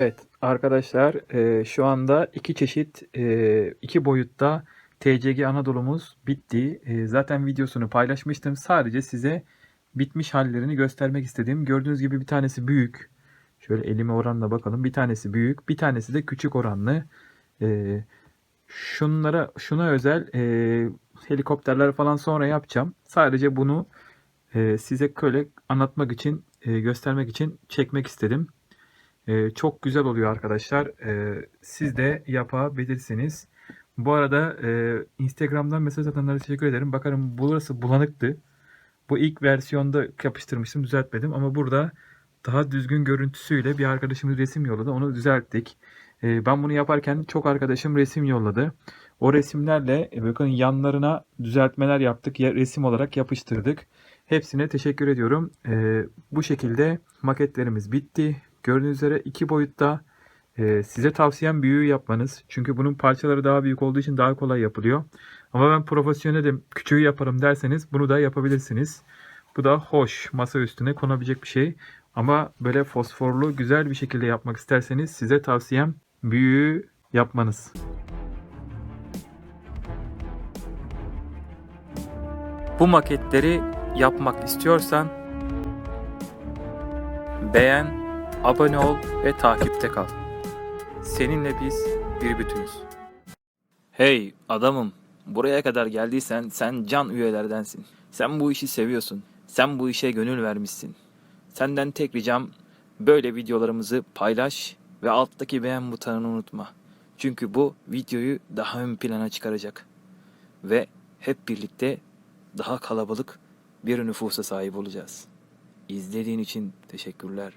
Evet arkadaşlar e, şu anda iki çeşit e, iki boyutta TCG Anadolu'muz bitti. E, zaten videosunu paylaşmıştım. Sadece size bitmiş hallerini göstermek istedim. Gördüğünüz gibi bir tanesi büyük. Şöyle elime oranla bakalım. Bir tanesi büyük, bir tanesi de küçük oranlı. E, şunlara şuna özel e, helikopterler falan sonra yapacağım. Sadece bunu e, size böyle anlatmak için, e, göstermek için çekmek istedim. Ee, çok güzel oluyor arkadaşlar. Ee, siz de yapabilirsiniz. Bu arada e, Instagram'dan mesaj atanlara teşekkür ederim. Bakarım burası bulanıktı. Bu ilk versiyonda yapıştırmıştım, düzeltmedim. Ama burada daha düzgün görüntüsüyle bir arkadaşımız resim yolladı. Onu düzelttik. Ee, ben bunu yaparken çok arkadaşım resim yolladı. O resimlerle e, bakın yanlarına düzeltmeler yaptık. Ya, resim olarak yapıştırdık. Hepsine teşekkür ediyorum. Bu şekilde maketlerimiz bitti. Gördüğünüz üzere iki boyutta e, size tavsiyem büyüğü yapmanız. Çünkü bunun parçaları daha büyük olduğu için daha kolay yapılıyor. Ama ben profesyonelim küçüğü yaparım derseniz bunu da yapabilirsiniz. Bu da hoş masa üstüne konabilecek bir şey. Ama böyle fosforlu güzel bir şekilde yapmak isterseniz size tavsiyem büyüğü yapmanız. Bu maketleri yapmak istiyorsan beğen, abone ol ve takipte kal. Seninle biz bir bütünüz. Hey adamım, buraya kadar geldiysen sen can üyelerdensin. Sen bu işi seviyorsun. Sen bu işe gönül vermişsin. Senden tek ricam böyle videolarımızı paylaş ve alttaki beğen butonunu unutma. Çünkü bu videoyu daha ön plana çıkaracak. Ve hep birlikte daha kalabalık bir nüfusa sahip olacağız. İzlediğin için teşekkürler.